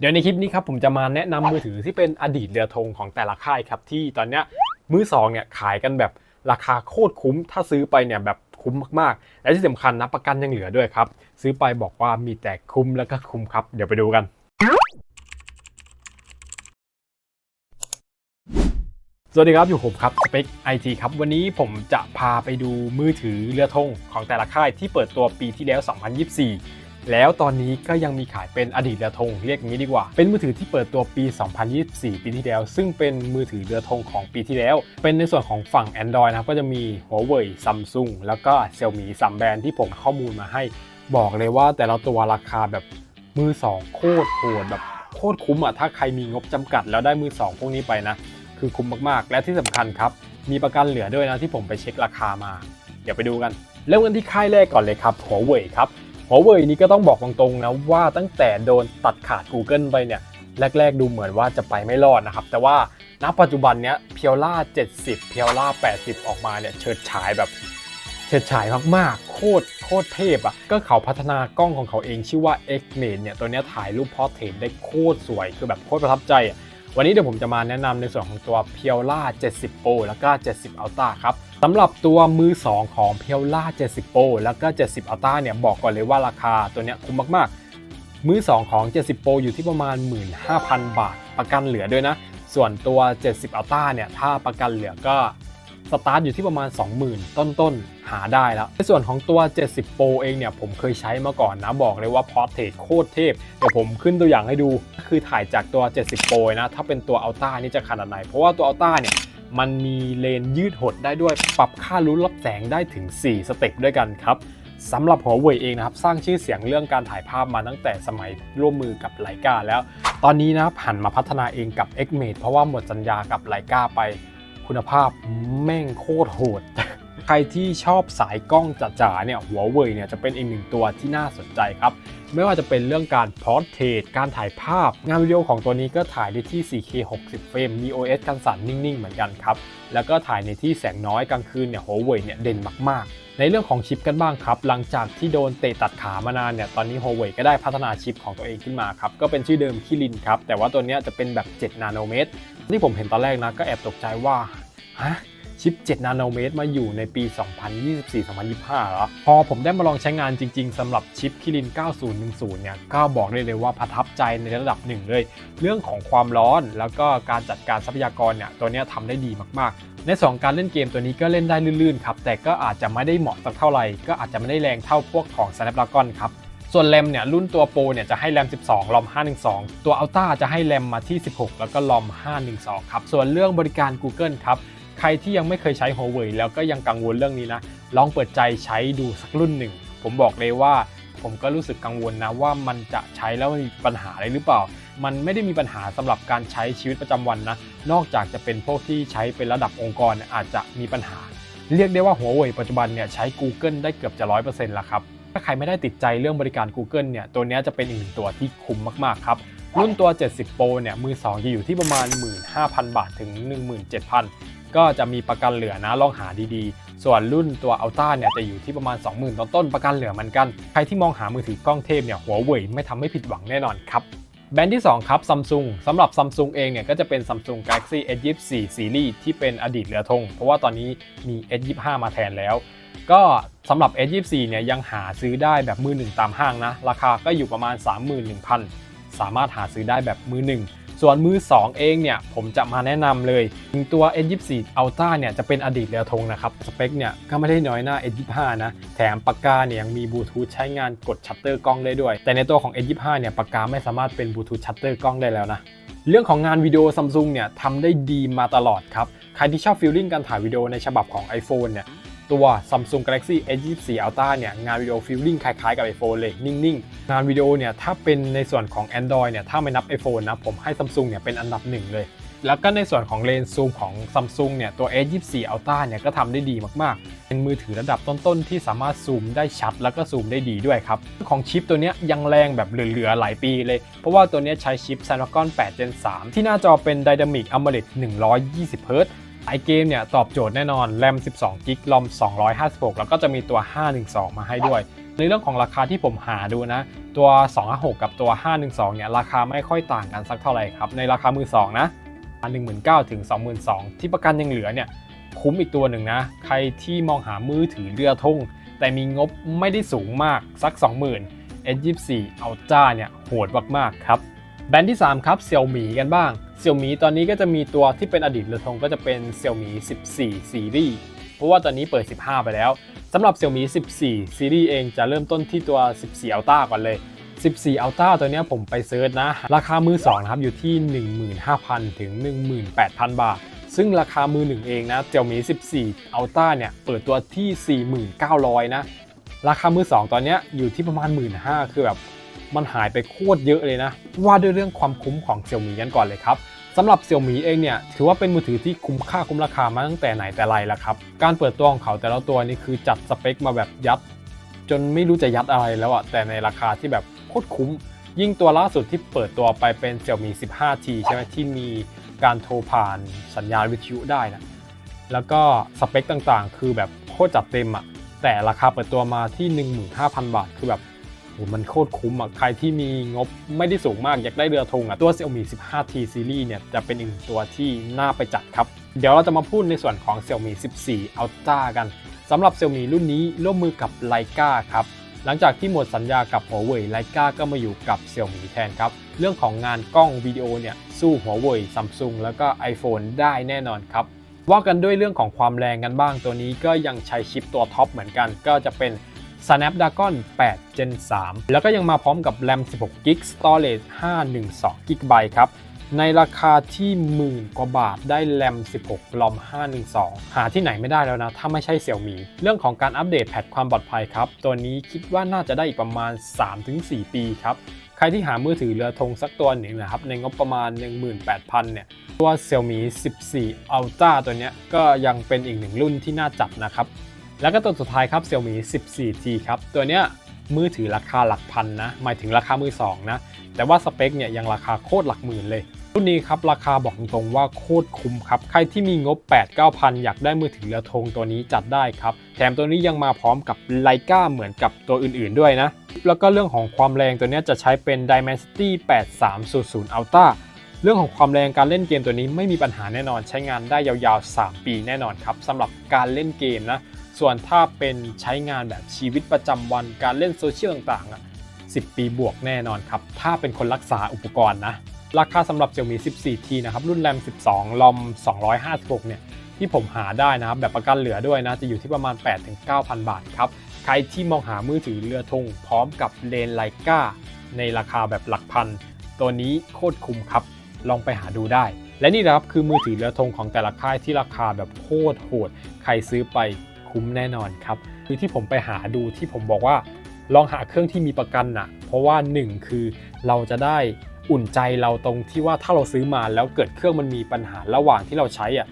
เดี๋ยวในคลิปนี้ครับผมจะมาแนะนำมือถือที่เป็นอดีตเรือธงของแต่ละค่ายครับที่ตอนเนี้ยมือสองเนี่ยขายกันแบบราคาโคตรคุ้ม ถ้าซื้อไปเนี่ยแบบคุ้มมากๆ และที่สำคัญนะประกันยังเหลือด้วยครับ ซื้อไปบอกว่ามีแต่คุ้มแล้วก็คุ้มครับ เดี๋ยวไปดูกัน สวัสดีครับอยู่ผมครับสเปคไอทีครับ วันนี้ผมจะพาไปดูมือถือเรือธงของแต่ละค่ายที่เปิดตัวปีที่แล้ว 2024 แล้วตอนนี้ก็ยังมีขายเป็นอดีตเรือธงเรียกงี้ดีกว่า เป็นมือถือที่เปิดตัวปี 2024 ปีที่แล้ว ซึ่งเป็นมือถือเรือธงของปีที่แล้ว เป็นในส่วนของฝั่ง Android นะครับก็จะมี Huawei Samsung แล้วก็ Xiaomi สามแบรนด์ที่ผมข้อมูลมาให้ บอกเลยว่าแต่ละตัวราคาแบบมือสองโคตรโหดแบบโคตรคุ้มอะถ้าใครมีงบจำกัดแล้วได้มือสองพวกนี้ไปนะ คือคุ้มมากๆ และที่สำคัญครับ มีประกันเหลือด้วยนะที่ผมไปเช็คราคามา เดี๋ยวไปดูกัน เริ่มกันที่ค่ายแรกก่อนเลยครับ Huawei ครับ Huawei นี้ก็ต้องบอกตรงๆนะว่าตั้งแต่โดนตัดขาด Google ไปเนี่ยแรก ๆ ดูเหมือนว่าจะไปไม่รอดนะครับ แต่ว่าณปัจจุบันเนี้ยเพียวล่า 70 เพียวล่า 80 ออกมาเนี่ยเฉิดฉายแบบเฉิดฉายมากๆ โคตรโคตรเทพอะ ก็เขาพัฒนากล้องของเขาเองชื่อว่า X m a n เนี่ย ตัวเนี้ยถ่ายรูปพอร์เทรตได้โคตรสวย คือแบบโคตรประทับใจอะ วันนี้เดี๋ยวผมจะมาแนะนำในส่วนของตัว p i o l a 70 Pro แล้วก็ 70 Ultra ครับ สำหรับตัวมือ 2 ของ p i o l a 70 Pro แล้วก็ 70 Ultra เนี่ยบอกก่อนเลยว่าราคาตัวเนี้ยคุ้มมากๆ มือ 2 ของ 70 Pro อยู่ที่ประมาณ 15,000 บาท ประกันเหลือด้วยนะ ส่วนตัว 70 Ultra เนี่ยถ้าประกันเหลือก็สตาร์ทอยู่ที่ประมาณ 20,000 ต้นๆ หาได้แล้ว ในส่วนของตัว 70 Pro เองเนี่ย ผมเคยใช้มาก่อนนะ บอกเลยว่าพอร์เทรโคตรเทพ เดี๋ยวผมขึ้นตัวอย่างให้ดู คือถ่ายจากตัว 70 Pro นะ ถ้าเป็นตัว Ultra นี่จะขนาดไหน เพราะว่าตัว Ultra เนี่ย มันมีเลนยืดหดได้ด้วย ปรับค่ารู้รับแสงได้ถึง 4 สเต็ปด้วยกันครับสำหรับหัวเว่ยเองนะครับ สร้างชื่อเสียงเรื่องการถ่ายภาพมาตั้งแต่สมัยร่วมมือกับไลกาแล้ว ตอนนี้นะครับหันมาพัฒนาเองกับ x m a t e เพราะว่าหมดสัญญากับไลกาไป คุณภาพแม่งโคตรโหด ใครที่ชอบสายกล้องจ๋าๆเนี่ยหัวเว่ยเนี่ยจะเป็นอีกหนึ่งตัวที่น่าสนใจครับ ไม่ว่าจะเป็นเรื่องการพอร์เทรตการถ่ายภาพ งานวิดีโอของตัวนี้ก็ถ่ายได้ที่ 4K 60 เฟรมมี OS กันสั่นนิ่งๆ เหมือนกันครับ แล้วก็ถ่ายในที่แสงน้อยกลางคืนเนี่ยหัวเว่ยเนี่ยเด่นมากๆในเรื่องของชิปกันบ้างครับ หลังจากที่โดนเตะตัดขามานานเนี่ย ตอนนี้ Huawei ก็ได้พัฒนาชิปของตัวเองขึ้นมาครับ ก็เป็นชื่อเดิมคิรินครับ แต่ว่าตัวนี้จะเป็นแบบ 7 นาโนเมตร ที่ผมเห็นตอนแรกนะ ก็แอบตกใจว่า ฮะ ชิป 7 นาโนเมตรมาอยู่ในปี 2024-2025 แล้ว พอผมได้มาลองใช้งานจริง ๆสำหรับชิปคิริน 9010 เนี่ย ก็บอกได้เลยว่าประทับใจในระดับหนึ่งเลย เรื่องของความร้อนแล้วก็การจัดการทรัพยากรเนี่ย ตัวนี้ทำได้ดีมากๆ ในสองการเล่นเกมตัวนี้ก็เล่นได้ลื่นๆครับ แต่ก็อาจจะไม่ได้เหมาะสักเท่าไหร่ ก็อาจจะไม่ได้แรงเท่าพวกของ Snapdragon ครับส่วนแรมเนี่ยรุ่นตัวโปรเนี่ยจะให้แรม 12รอม 512 ตัวอัลต้าจะให้แรมมาที่ 16 แล้วก็รอม 512 ครับ ส่วนเรื่องบริการ Google ครับ ใครที่ยังไม่เคยใช้ Huawei แล้วก็ยังกังวลเรื่องนี้นะ ลองเปิดใจใช้ดูสักรุ่นหนึ่ง ผมบอกเลยว่า ผมก็รู้สึกกังวลนะว่ามันจะใช้แล้วมีปัญหาอะไรหรือเปล่า มันไม่ได้มีปัญหาสำหรับการใช้ชีวิตประจำวันนะ นอกจากจะเป็นพวกที่ใช้เป็นระดับองค์กรอาจจะมีปัญหา เรียกได้ว่า Huawei ปัจจุบันเนี่ยใช้ Google ได้เกือบจะ100%แล้วครับ ถ้าใครไม่ได้ติดใจเรื่องบริการ Google เนี่ย ตัวนี้จะเป็นอีกหนึ่งตัวที่คุ้มมากๆครับรุ่นตัว 70 Pro เนี่ย มือ 2 จะอยู่ที่ประมาณ 15,000 บาทถึง 17,000 ก็จะมีประกันเหลือนะลองหาดีๆ ส่วนรุ่นตัว Ultra เนี่ยจะอยู่ที่ประมาณ 20,000 ต้นๆประกันเหลือมือนกัน ใครที่มองหามือถือกล้องเทพเนี่ย Huawei ไม่ทำให้ผิดหวังแน่นอนครับแบรนด์ที่ 2 ครับ Samsung สำหรับ Samsung เองเนี่ยก็จะเป็น Samsung Galaxy S24 Series ที่เป็นอดีตเรือธงเพราะว่าตอนนี้มี S25 มาแทนแล้ว ก็สำหรับ S24 เนี่ยยังหาซื้อได้แบบมือหนึ่งตามห้างนะ ราคาก็อยู่ประมาณ 31,000 สามารถหาซื้อได้แบบมือหนึ่ง ส่วนมือ 2 เองเนี่ยผมจะมาแนะนำเลยตัว S24 Ultra เนี่ยจะเป็นอดีตเรือธงนะครับ สเปคเนี่ยก็ไม่ได้น้อยหน้า S25 นะแถมปากกาเนี่ยยังมีบลูทูธใช้งานกดชัตเตอร์กล้องได้ด้วย แต่ในตัวของ S25 เนี่ยปากกาไม่สามารถเป็นบลูทูธชัตเตอร์กล้องได้แล้วนะเรื่องของงานวิดีโอ Samsung เนี่ยทำได้ดีมาตลอดครับ ใครที่ชอบฟีลลิ่งการถ่ายวิดีโอในฉบับของ iPhone เนี่ย ตัว Samsung Galaxy S24 Ultra เนี่ยงานวิดีโอฟีลลิ่งคล้ายๆกับ iPhone เลยนิ่งๆ งานวิดีโอเนี่ยถ้าเป็นในส่วนของ Android เนี่ยถ้าไม่นับ iPhone นะผมให้ Samsung เนี่ยเป็นอันดับหนึ่งเลย แล้วก็ในส่วนของเลนส์ซูมของ Samsung เนี่ยตัว S24 Ultra เนี่ยก็ทำได้ดีมากๆ เป็นมือถือระดับต้นๆ ที่สามารถซูมได้ชัดแล้วก็ซูมได้ดีด้วยครับ ของชิปตัวเนี้ยยังแรงแบบเหลือๆหลายปีเลย เพราะว่าตัวเนี้ยใช้ชิป Snapdragon 8 Gen 3 ที่หน้าจอเป็น Dynamic AMOLED 120 Hz ไอเกมเนี่ยตอบโจทย์แน่นอนแรม 12 g b ลอม 256 แล้วก็จะมีตัว 512 มาให้ด้วย ในเรื่องของราคาที่ผมหาดูนะ ตัว 256 กับตัว 512 เนี่ยราคาไม่ค่อยต่างกันสักเท่าไหร่ครับ ในราคามือ2นะ19,000ถึง22,000 ที่ประกันยังเหลือเนี่ยคุ้มอีกตัวหนึ่งนะ ใครที่มองหามือถือเรือธงแต่มีงบไม่ได้สูงมากสัก 20,000 S24 Ultra เนี่ยโหดมากๆครับ แบรนด์ที่ 3 ครับ Xiaomi กันบ้าง Xiaomi ตอนนี้ก็จะมีตัวที่เป็นอดีตเรือธงก็จะเป็น Xiaomi 14 Series เพราะว่าตอนนี้เปิด 15 ไปแล้วสำหรับ Xiaomi 14 Series เองจะเริ่มต้นที่ตัว 14 Ultra ก่อนเลย 14 Ultra ตัวนี้ผมไปเซิร์ชนะ ราคามือ2นะครับอยู่ที่ 15,000 ถึง 18,000 บาท ซึ่งราคามือหนึ่งเองนะ Xiaomi 14 Ultra เนี่ยเปิดตัวที่ 4,900 นะ ราคามือ 2 ตอนนี้อยู่ที่ประมาณ 15,000 คือแบบ มันหายไปโคตรเยอะเลยนะ ว่าด้วยเรื่องความคุ้มของ Xiaomi กันก่อนเลยครับสำหรับ Xiaomi เองเนี่ยถือว่าเป็นมือถือที่คุ้มค่าคุ้มราคามาตั้งแต่ไหนแต่ไรแล้วครับ การเปิดตัวของเขาแต่ละตัวนี่คือจัดสเปคมาแบบยัด จนไม่รู้จะยัดอะไรแล้วอะแต่ในราคาที่แบบโคตรคุ้ม ยิ่งตัวล่าสุดที่เปิดตัวไปเป็น Xiaomi 15T ใช่ไหมที่มีการโทรผ่านสัญญาณวิทยุได้นะแล้วก็สเปคต่างๆ คือแบบโคตรจัดเต็มอะแต่ราคาเปิดตัวมาที่ 15,000 บาท คือแบบ มันโคตรคุ้มอะใครที่มีงบไม่ได้สูงมาก อยากได้เรือธงอะตัว Xiaomi 15T Series เนี่ย จะเป็นอีกตัวที่น่าไปจัดครับ เดี๋ยวเราจะมาพูดในส่วนของ Xiaomi 14 Ultra กันสำหรับ Xiaomi รุ่นนี้ร่วมมือกับ Leica ครับหลังจากที่หมดสัญญากับ Huawei Leica ก็มาอยู่กับ Xiaomi แทนครับ เรื่องของงานกล้องวิดีโอเนี่ยสู้ Huawei Samsung แล้วก็ iPhone ได้แน่นอนครับว่ากันด้วยเรื่องของความแรงกันบ้างตัวนี้ก็ยังใช้ชิปตัวท็อปเหมือนกัน ก็จะเป็น Snapdragon 8 Gen 3 แล้วก็ยังมาพร้อมกับ RAM 16 GB Storage 512 GB ครับในราคาที่หมื่นกว่าบาทได้แรม 16 ลอม 512 หาที่ไหนไม่ได้แล้วนะ ถ้าไม่ใช่เสี่ยวมี เรื่องของการอัปเดตแพทความปลอดภัยครับ ตัวนี้คิดว่าน่าจะได้อีกประมาณ 3-4 ปีครับ ใครที่หามือถือเรือธงสักตัวหนึ่งนะครับ ในงบประมาณ 18,000 เนี่ย ตัว Xiaomi 14 Ultra ตัวนี้ก็ยังเป็นอีกหนึ่งรุ่นที่น่าจับนะครับ แล้วก็ตัวสุดท้ายครับ Xiaomi 14T ครับ ตัวเนี้ยมือถือราคาหลักพันนะ หมายถึงราคามือสองนะ แต่ว่าสเปคเนี่ยยังราคาโคตรหลักหมื่นเลย รุ่นนี้ครับราคาบอกตรงๆว่าโคตรคุ้มครับ ใครที่มีงบ 8 9 0 0 0 อยากได้มือถือเรือธงตัวนี้จัดได้ครับ แถมตัวนี้ยังมาพร้อมกับไลกาเหมือนกับตัวอื่นๆด้วยนะ แล้วก็เรื่องของความแรงตัวนี้จะใช้เป็น Dimensity 8300 Ultra เรื่องของความแรงการเล่นเกมตัวนี้ไม่มีปัญหาแน่นอนใช้งานได้ยาวๆ 3 ปีแน่นอนครับสำหรับการเล่นเกมนะ ส่วนถ้าเป็นใช้งานแบบชีวิตประจำวันการเล่นโซเชียลต่างๆอะ10 ปีบวกแน่นอนครับ ถ้าเป็นคนรักษาอุปกรณ์นะ ราคาสำหรับ Xiaomi 14T นะครับ รุ่นแรม12ลอม256 เนี่ย ที่ผมหาได้นะครับ แบบประกันเหลือด้วยนะ จะอยู่ที่ประมาณ 8-9,000 บาทครับ ใครที่มองหามือถือเรือธงพร้อมกับเลนไลกาในราคาแบบหลักพัน ตัวนี้โคตรคุ้มครับ ลองไปหาดูได้ และนี่นะครับคือมือถือเรือธงของแต่ละค่ายที่ราคาแบบโคตรโหด ใครซื้อไป คุ้มแน่นอนครับคือที่ผมไปหาดูที่ผมบอกว่า ลองหาเครื่องที่มีประกันนะเพราะว่า 1 คือเราจะได้อุ่นใจเราตรงที่ว่าถ้าเราซื้อมาแล้วเกิดเครื่องมันมีปัญหาระหว่างที่เราใช้อะ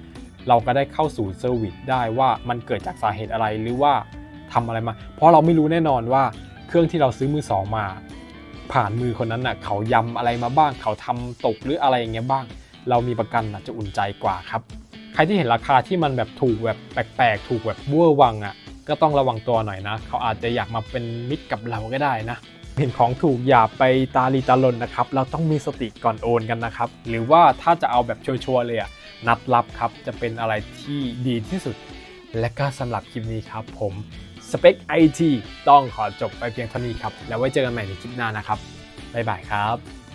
เราก็ได้เข้าสู่เซอร์วิสได้ว่ามันเกิดจากสาเหตุอะไรหรือว่าทำอะไรมา เพราะเราไม่รู้แน่นอนว่าเครื่องที่เราซื้อมือสองมา ผ่านมือคนนั้นน่ะเขายำอะไรมาบ้างเขาทำตกหรืออะไรอย่างเงี้ยบ้าง เรามีประกันน่ะจะอุ่นใจกว่าครับ ใครที่เห็นราคาที่มันแบบถูกแบบแปลกๆ ถูกแบบเวอร์วังอะก็ต้องระวังตัวหน่อยนะ เขาอาจจะอยากมาเป็นมิตรกับเราก็ได้นะ เห็นของถูกอย่าไปตาลีตาลนนะครับ เราต้องมีสติก่อนโอนกันนะครับ หรือว่าถ้าจะเอาแบบชัวร์ๆเลยอะนัดรับครับ จะเป็นอะไรที่ดีที่สุด และก็สำหรับคลิปนี้ครับ ผมสเปค IT ต้องขอจบไปเพียงเท่านี้ครับ แล้วไว้เจอกันใหม่ในคลิปหน้านะครับ บ๊ายบายครับ